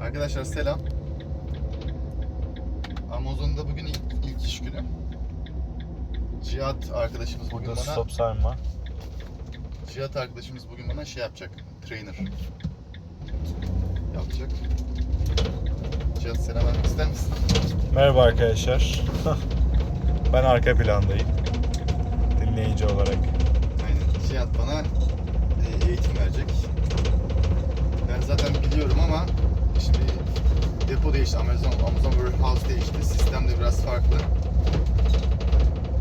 Arkadaşlar selam. Amazon'da bugün ilk, ilk iş günü. Cihat arkadaşımız bugün Burada bana stop sign var. Cihat arkadaşımız bugün bana şey yapacak. Trainer yapacak. Cihat selam vermek ister misin? Merhaba arkadaşlar. ben arka plandayım. Dinleyici olarak. Aynen. Cihat bana e, eğitim verecek. Ben zaten biliyorum ama depo değişti. Amazon, Amazon Warehouse değişti. Sistem de biraz farklı.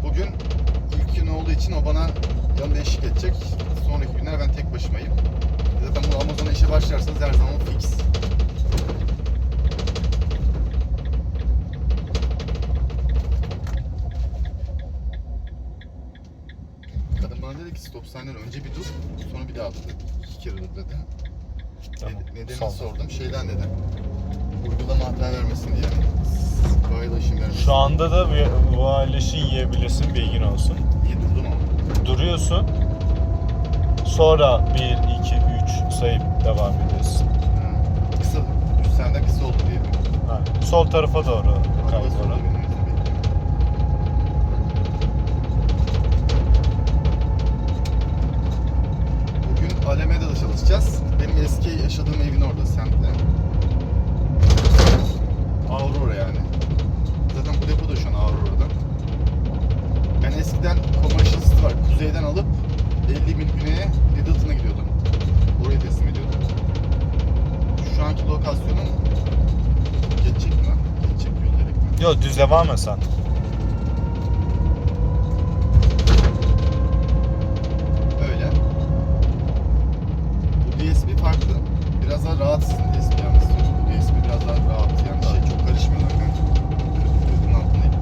Bugün ilk gün olduğu için o bana yanında eşlik edecek. Sonraki günler ben tek başımayım. Zaten bu Amazon'a işe başlarsanız her zaman fix. Kadın bana dedi ki stop sign'den önce bir dur, sonra bir daha dur dedi. İki kere dur dedi. Tamam, Ne- Nedenini sordum. Şeyden dedi. Uygulama hata vermesin diye. Violation vermesin. Şu anda da violation yiyebilirsin bilgin olsun. Niye durdum ama? Duruyorsun. Sonra 1, 2, 3 sayıp devam ediyorsun. Ha. Kısa, 3 seneden kısa oldu diye. Ha, Sol tarafa doğru. Bugün Alameda'da çalışacağız. Benim eski yaşadığım evin orada semtte. Aurora yani. Zaten bu depo da şu an Aurora'da. Ben eskiden Commercial City var. Kuzeyden alıp 50 mil güneye Littleton'a gidiyordum. Oraya teslim ediyordum. Şu anki lokasyonum geçecek mi? lan? Geçecek yol direkt mi? Yok düz devam et sen. Öyle. Bu DSP farklı. Biraz daha rahat sizin DSP yalnız. Bu DSP biraz daha rahat. Yani şey çok karışmıyorlar kanka. Altındayım.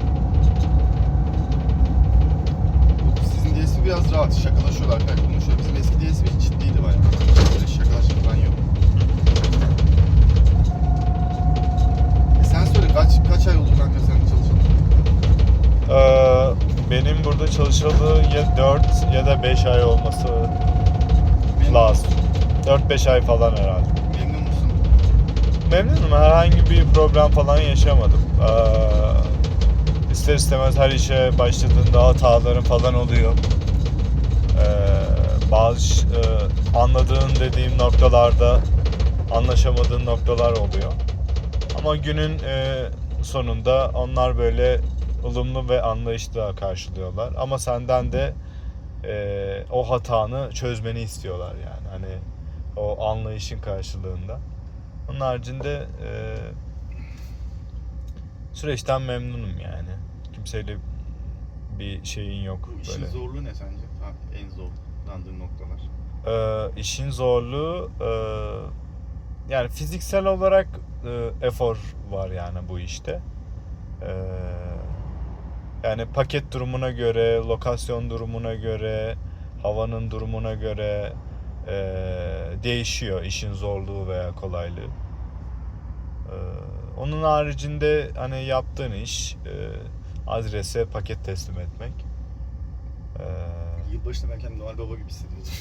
Sizin DSP biraz rahat. Şakalaşıyorlar kanka. Konuşuyor. Bizim eski DSP ciddiydi burada çalışalı ya 4 ya da 5 ay olması lazım. 4-5 ay falan herhalde. Memnun musun? Memnunum. Herhangi bir problem falan yaşamadım. Ee, ister istemez her işe başladığında hataların falan oluyor. Ee, bazı e, anladığın dediğim noktalarda anlaşamadığın noktalar oluyor. Ama günün e, sonunda onlar böyle ılımlı ve anlayışla karşılıyorlar. Ama senden de e, o hatanı çözmeni istiyorlar yani. Hani o anlayışın karşılığında. Onun haricinde e, süreçten memnunum yani. Kimseyle bir şeyin yok Bu işin böyle. zorluğu ne sence? Ha, en zorlandığın noktalar. Ee, işin zorluğu e, yani fiziksel olarak e, efor var yani bu işte. Ee, yani paket durumuna göre, lokasyon durumuna göre, havanın durumuna göre e, değişiyor işin zorluğu veya kolaylığı. Ee, onun haricinde hani yaptığın iş e, adrese paket teslim etmek. Ee, Yılbaşında ben kendimi Noel Baba gibi hissediyordum.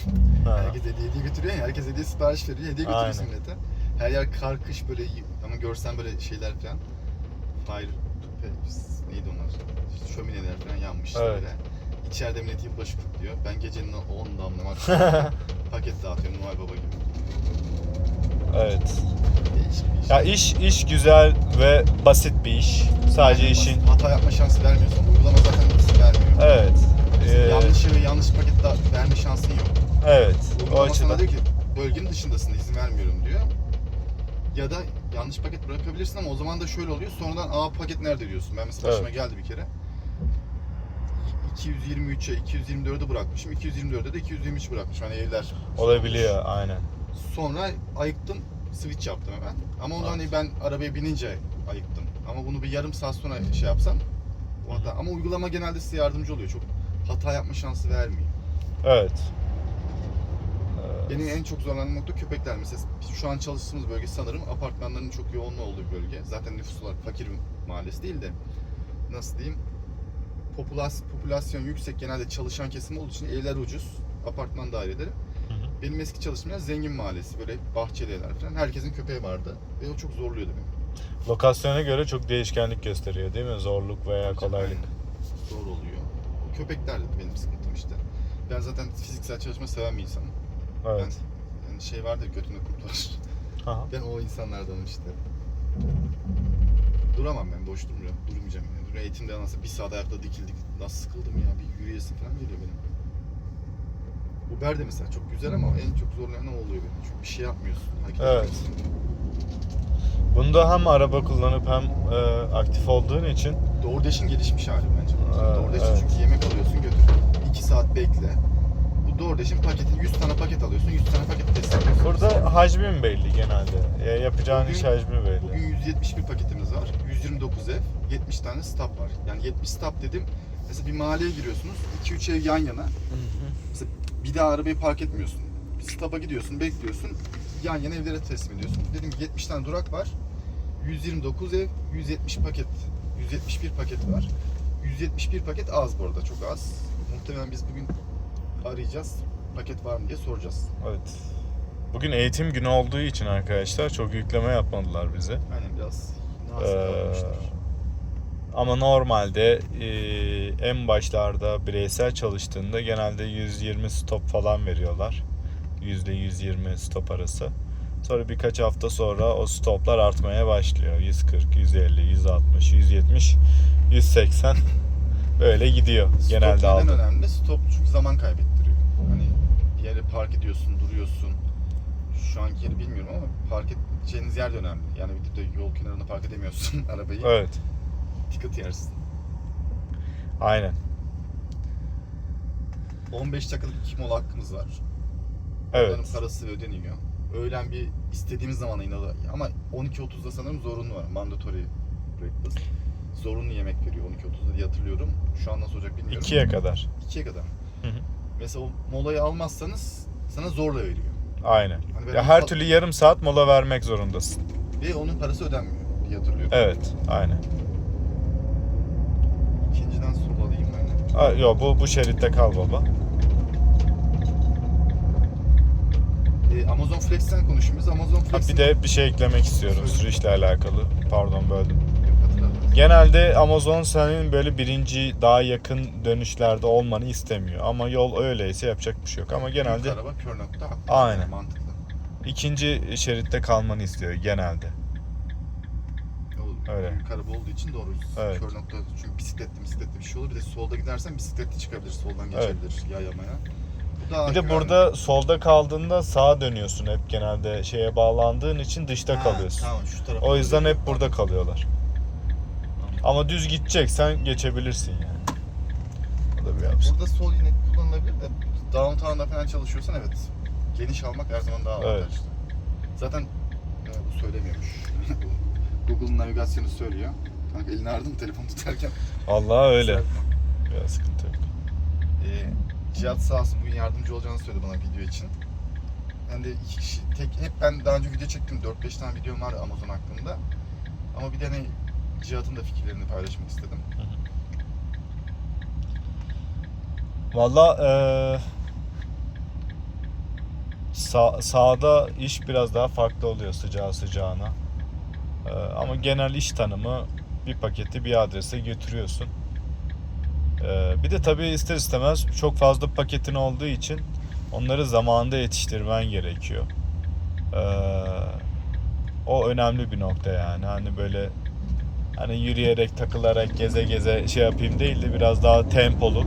ha. Herkes hediye hediye götürüyor ya, herkes hediye sipariş veriyor, hediye götürüyorsun millete. Her yer kar kış böyle ama görsen böyle şeyler falan. Fire, pe- neydi onlar? İşte şömineler falan yanmış Evet. böyle. İçeride millet yılbaşı kutluyor. Ben gecenin 10 damla maksimum paket dağıtıyorum Noel Baba gibi. evet. Değişik bir iş. Ya iş iş güzel ve basit bir iş. Sadece Aynen, işin. Hata yapma şansı vermiyorsun. Uygulama zaten izin vermiyor. evet. Ee, yanlış yere yanlış paket da verme şansın yok. evet. O Uygulama sana açıdan. diyor ki bölgenin dışındasın izin vermiyorum diyor. Ya da yanlış paket bırakabilirsin ama o zaman da şöyle oluyor. Sonradan aa paket nerede diyorsun. Ben mesela başıma Evet. geldi bir kere. 223'e 224'ü bırakmışım. 224'e de 223 bırakmışım. Hani evler Olabiliyor aynen. Sonra ayıktım. Switch yaptım hemen. Ama onu Evet. hani ben arabaya binince ayıktım. Ama bunu bir yarım saat sonra şey yapsam o hata. Ama uygulama genelde size yardımcı oluyor. Çok hata yapma şansı vermiyor. Evet. Benim en çok zorlandığım nokta köpekler. Mesela şu an çalıştığımız bölge sanırım apartmanların çok yoğunluğu olduğu bölge. Zaten nüfus olarak fakir bir mahallesi değil de nasıl diyeyim populas, popülasyon yüksek genelde çalışan kesim olduğu için evler ucuz. Apartman daireleri. Hı hı. benim eski çalıştığım yer zengin mahallesi. Böyle bahçeli evler falan. Herkesin köpeği vardı. Ve o çok zorluyordu beni. Lokasyona göre çok değişkenlik gösteriyor değil mi? Zorluk veya kolaylık. Zor oluyor. Köpekler de benim sıkıntım işte. Ben zaten fiziksel çalışma seven bir insanım. Evet. Ben, yani şey vardır götünde kurt var. Aha. Ben o insanlardanım işte. Duramam ben boş durmuyorum. Durmayacağım yani. Dur, eğitimde nasıl bir saat ayakta dikildik. Nasıl sıkıldım ya. Bir yürüyesim falan geliyor benim. Uber de mesela çok güzel ama en çok zorlayan o oluyor benim. Çünkü bir şey yapmıyorsun. Hareket Evet. etmiyorsun. Bunda hem araba kullanıp hem e, aktif olduğun için DoorDash'in gelişmiş hali bence. Aa, DoorDash'in evet. çünkü yemek alıyorsun götür. 2 saat bekle. Bu DoorDash'in paketi 100 tane paket alıyorsun. 100 tane paket teslim ediyorsun. burada hacmin belli genelde. Ya yapacağın Bugün- iş hacmi belli. Bugün 171 paketimiz var. 129 ev, 70 tane stop var. Yani 70 stop dedim. Mesela bir mahalleye giriyorsunuz. 2-3 ev yan yana. Mesela bir daha arabayı park etmiyorsun. Bir stop'a gidiyorsun, bekliyorsun. Yan yana evlere teslim ediyorsun. Dedim ki 70 tane durak var. 129 ev, 170 paket, 171 paket var. 171 paket az bu arada, çok az. Muhtemelen biz bugün arayacağız. Paket var mı diye soracağız. Evet. Bugün eğitim günü olduğu için arkadaşlar çok yükleme yapmadılar bize. Aynen biraz nazik Ee, davranmışlar. ama normalde e, en başlarda bireysel çalıştığında genelde 120 stop falan veriyorlar. %120 stop arası. Sonra birkaç hafta sonra o stoplar artmaya başlıyor. 140, 150, 160, 170, 180 böyle gidiyor Stop genelde aldım. önemli? Stop çünkü zaman kaybettiriyor. Hani bir yere park ediyorsun, duruyorsun. Şu anki yeri bilmiyorum ama park edeceğiniz yer de önemli. Yani bir de yol kenarında park edemiyorsun arabayı. Evet. Ticket yersin. Aynen. 15 dakikalık iki mola hakkımız var. Evet. Onların parası ödeniyor. Öğlen bir istediğimiz zaman inalı ama 12.30'da sanırım zorunlu var. Mandatory breakfast. Zorunlu yemek veriyor 12.30'da diye hatırlıyorum. Şu an nasıl olacak bilmiyorum. 2'ye kadar. 2'ye kadar. Hı hı. Mesela o molayı almazsanız sana zorla veriyor. Aynen. Hani Ya her türlü yarım saat mola vermek zorundasın. Ve onun parası ödenmiyor diye hatırlıyorum. Evet, aynen. İkinciden sol alayım ben. Ha, yo bu bu şeritte kal baba. Ee, Amazon Flex'ten konuşayım biz. Amazon Ha, Flex'in... bir de bir şey eklemek istiyorum Söyle. sürüşle alakalı. Pardon böldüm. Genelde Amazon senin böyle birinci daha yakın dönüşlerde olmanı istemiyor. Ama yol öyleyse yapacak bir şey yok. Ama genelde Büyük araba kör nokta. haklı. Aynen. Yani mantıklı. ikinci şeritte kalmanı istiyor genelde. O Öyle. Büyük araba olduğu için doğru. Evet. Kör nokta. Çünkü bisikletli bisikletli bir şey olur. Bir de solda gidersen bisikletli çıkabilir. Soldan geçebilir yayamaya. Bu daha Bir de güvenli. burada solda kaldığında sağa dönüyorsun hep genelde şeye bağlandığın için dışta Ha, kalıyorsun. Tamam şu. O yüzden hep burada kalıyorlar. Ama düz gideceksen geçebilirsin yani. O da bir opsiyon. Burada sol yine kullanılabilir de downtown'da falan çalışıyorsan evet. Geniş almak her zaman daha Evet. avantajlı. Zaten e, bu söylemiyormuş. Google navigasyonu söylüyor. Kanka elini ağrıdı mı telefon tutarken? Allah öyle. Ya sıkıntı yok. Ee, Cihat sağ olsun bugün yardımcı olacağını söyledi bana video için. Ben de iki kişi, tek, hep ben daha önce video çektim. 4-5 tane videom var Amazon hakkında. Ama bir de hani Cihat'ın da fikirlerini paylaşmak istedim. Valla eee sağ, sağda iş biraz daha farklı oluyor sıcağı sıcağına. Eee, ama genel iş tanımı bir paketi bir adrese götürüyorsun. Eee, bir de tabii ister istemez çok fazla paketin olduğu için onları zamanında yetiştirmen gerekiyor. Eee, o önemli bir nokta yani. Hani böyle hani yürüyerek, takılarak, geze geze şey yapayım değil de biraz daha tempolu.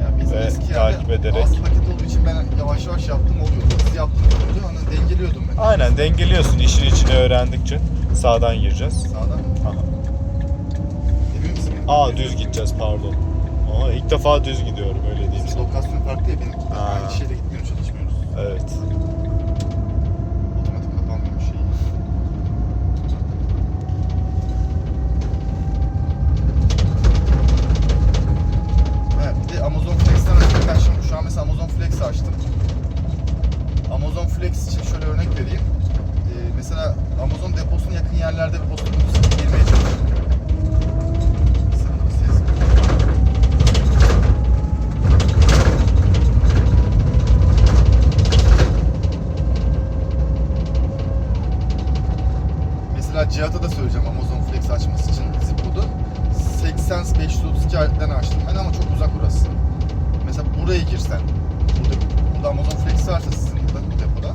Ya biz Ve eski takip ederek. az paket olduğu için ben yavaş yavaş yaptım oluyordu. Hızlı yaptım oluyordu. Hani dengeliyordum ben. Aynen dengeliyorsun işin içine öğrendikçe. Sağdan gireceğiz. Sağdan. Aha. Emin misin? Aa düz gideceğiz pardon. Aa ilk defa düz gidiyorum öyle diyeyim Bizim lokasyon farklı ya benim. Aa. Aynı şeyde gitmiyoruz çalışmıyoruz. Evet. Otomatik kapanmıyor şey. Evet, bir de Amazon Flex'ten açtım. Ben şimdi şu an mesela Amazon Flex açtım. Amazon Flex için şöyle örnek vereyim. Ee, mesela Amazon deposuna yakın yerlerde posta kutusu girmeye çalışıyorum. Ses- Cihat'a da söyleyeceğim Amazon Flex açması için zip kodu 80 532'den açtım ben ama çok uzak orası. Mesela buraya girsen, burada, burada Amazon Flex varsa sizin burada depoda,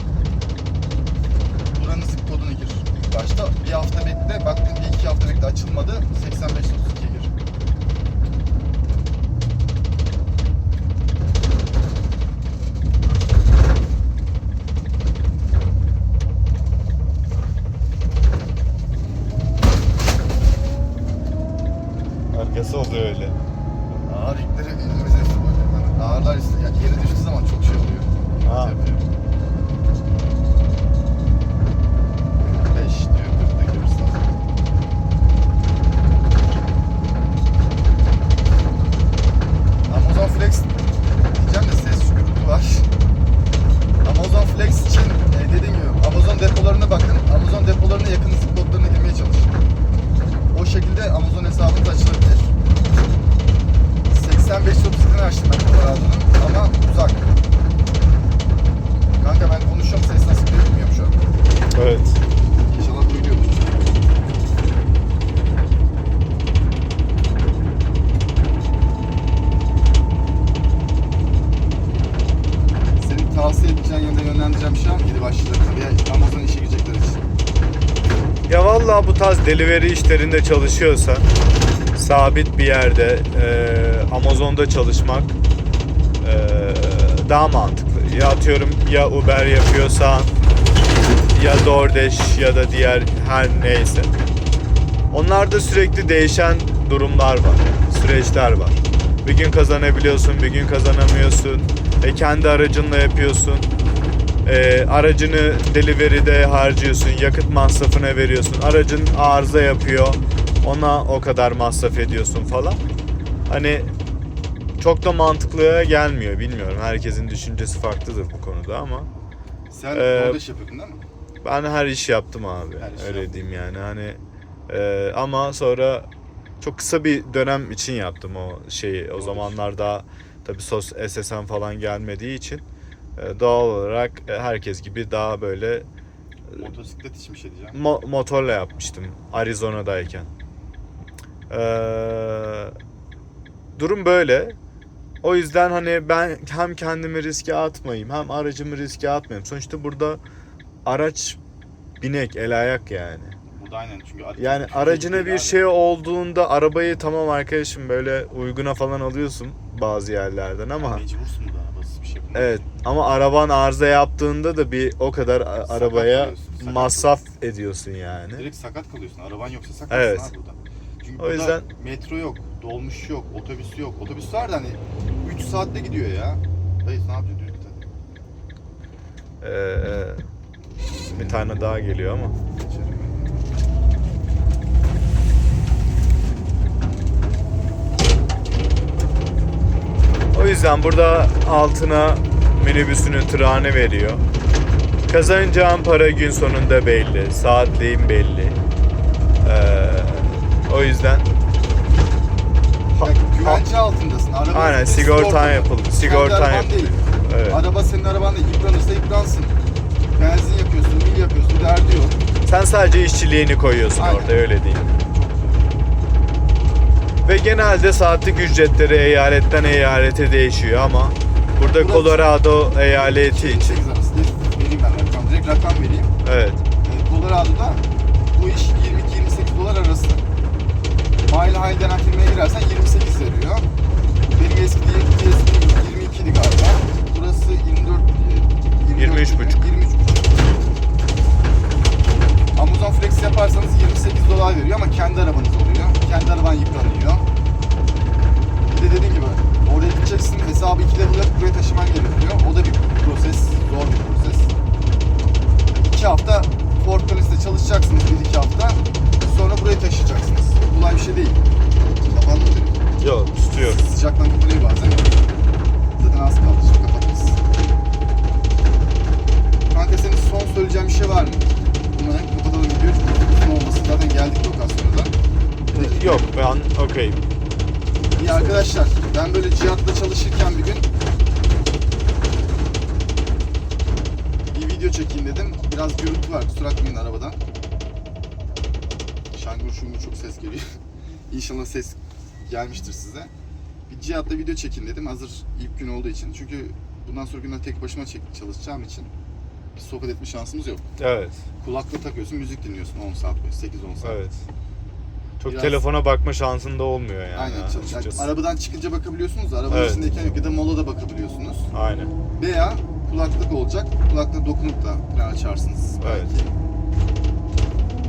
buranın zip kodunu gir. İlk başta bir hafta bekle, baktın bir iki hafta bekle açılmadı, 80 532'ye Arkası oluyor öyle. Ağır yükleri elimize böyle. Ağırlar yani yere düştüğü zaman çok şey oluyor. Ha. Yapıyor. Delivery işlerinde çalışıyorsan sabit bir yerde e, Amazon'da çalışmak e, daha mantıklı. Ya atıyorum ya Uber yapıyorsan ya DoorDash ya da diğer her neyse. Onlarda sürekli değişen durumlar var. Süreçler var. Bir gün kazanabiliyorsun, bir gün kazanamıyorsun. E kendi aracınla yapıyorsun. E, aracını delivery'de harcıyorsun, yakıt masrafına veriyorsun. Aracın arıza yapıyor, ona o kadar masraf ediyorsun falan. Hani çok da mantıklıya gelmiyor bilmiyorum. Herkesin düşüncesi farklıdır bu konuda ama Sen Ee, orada iş yapıyordun değil mi? ben her iş yaptım abi. Her iş Öyle yaptın. diyeyim yani. Hani e, ama sonra çok kısa bir dönem için yaptım o şeyi. O Doğru. zamanlar daha tabii sos SSN falan gelmediği için doğal olarak e, herkes gibi daha böyle Motosiklet için bir şey diyeceğim. mo- motorla yapmıştım Arizona'dayken. Ee, durum böyle. O yüzden hani ben hem kendimi riske atmayayım hem aracımı riske atmayayım. Sonuçta burada araç binek el ayak yani. Bu da aynen çünkü ar- Yani aracına bir abi. şey olduğunda arabayı tamam arkadaşım böyle uyguna falan alıyorsun bazı yerlerden ama Mecbursun da arabasız bir şey yapamazsın. Evet ama araban arıza yaptığında da bir o kadar Sakat arabaya kalıyorsun, sakat masraf ediyorsun yani. Direkt sakat kalıyorsun. Araban yoksa sakatsın Evet. abi burada. Çünkü O yüzden- metro yok, dolmuş yok, otobüs yok. Otobüs var da hani 3 saatte gidiyor ya. Dayı ne yapıyor. Ee, bir tane daha geliyor ama. İçeri. O yüzden burada altına minibüsünü tırağını veriyor. Kazanacağın para gün sonunda belli. Saatliğin belli. Ee, o yüzden Ya güvence altındasın. Araba Aynen, sigortan yapıldı. Sigortan araban yapıldı. değil. Evet. Araba senin arabanda yıpranırsa yıpransın. Benzin yakıyorsun, mil yapıyorsun, derdi yok. sen sadece işçiliğini koyuyorsun Aynen. orada öyle değil. Ve genelde saatlik ücretleri eyaletten eyalete değişiyor ama burada Colorado eyaleti için 28 arası değil. Vereyim ben rakam. Direkt rakam vereyim. evet E, Colorado'da bu iş 22-28 dolar arası. Mile High denen firmaya girersen 28 veriyor. Benim eski DS'im 22 idi galiba. Burası 24, e, 23 buçuk. 23 buçuk. Amazon Flex yaparsanız 28 dolar veriyor ama kendi arabanız oluyor. Kendi araban yıpranıyor. Bir de dediğim gibi oraya gideceksin hesabı 2 level yapıp buraya taşıman gerekiyor. O da bir proses, zor bir proses. 2 hafta Fortnite'de çalışacaksınız 1-2 hafta. Sonra buraya taşıyacaksınız. Kolay bir şey değil. Kapandı mı benim? yok tutuyorum. Sıcaktan kapanıyor bazen. Zaten az kaldı şimdi kapatırız. Kanka senin son söyleyeceğin bir şey var mı? Bunları kapatalım video. Çünkü uzun olması zaten geldik lokasyona da. Ben okey. İyi arkadaşlar ben böyle Cihat'la çalışırken bir gün bir video çekeyim dedim. Biraz gürültü var kusura bakmayın arabadan. şungur şungur çok ses geliyor. İnşallah ses gelmiştir size. Bir Cihat'la video çekin dedim hazır ilk gün olduğu için. Çünkü bundan sonra günler tek başıma çek, çalışacağım için bir sohbet etme şansımız yok. Evet. Kulaklık takıyorsun, müzik dinliyorsun 10 saat boyu, 8-10 saat. Evet. Çok Biraz- telefona bakma şansın da olmuyor yani. Aynen. Yani arabadan çıkınca bakabiliyorsunuz, arabanın Evet. içindeyken ya da molada bakabiliyorsunuz. Aynen. Veya kulaklık olacak, kulaklığa dokunup da plan açarsınız belki. Evet.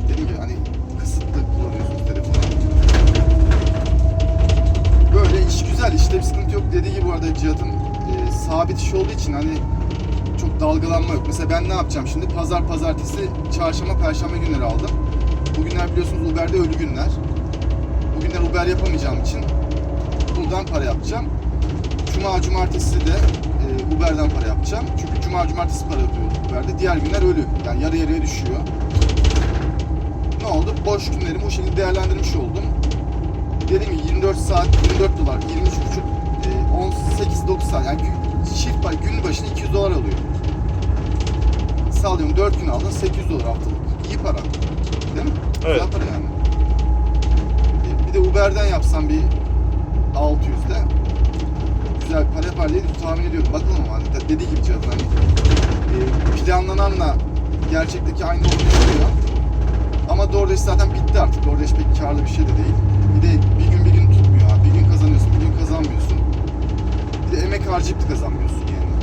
Dediğim gibi hani kısıtlı kullanıyorsunuz telefonu. Böyle iş güzel, işte bir sıkıntı yok. Dediği gibi bu arada Cihat'ın e, sabit iş olduğu için hani çok dalgalanma yok. Mesela ben ne yapacağım şimdi? Pazar, pazartesi, çarşamba, perşembe günleri aldım. Bugünler biliyorsunuz Uber'de ölü günler. Uber yapamayacağım için buradan para yapacağım. Cuma, cumartesi de e, Uber'den para yapacağım. Çünkü cuma, cumartesi para yapıyoruz Uber'de. Diğer günler ölü. Yani yarı yarıya düşüyor. Ne oldu? Boş günlerimi bu şekilde değerlendirmiş oldum. Dediğim gibi 24 saat, 24 dolar, 23,5, e, 18-9 saat. Yani çift pay, gün başına 200 dolar alıyor. Sallıyorum 4 gün aldın 800 dolar haftalık. İyi para. Değil mi? Evet. Güzel para yani. De Uber'den yapsam bir 600'de güzel para yapar diye tahmin ediyorum. Bakalım ama hani de- dediği gibi Cihat hani e, planlananla gerçekteki aynı olmayabiliyor. Ama DoorDash zaten bitti artık. DoorDash pek karlı bir şey de değil. Bir de bir gün bir gün tutmuyor. Bir gün kazanıyorsun, bir gün kazanmıyorsun. Bir de emek harcayıp da kazanmıyorsun yani.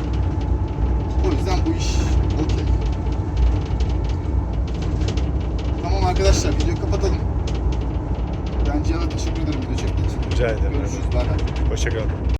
O yüzden bu iş okey. Tamam arkadaşlar videoyu kapatalım. Ben Cihan'a teşekkür ederim video için. Rica ederim. Görüşürüz. Bay bay. Hoşçakalın.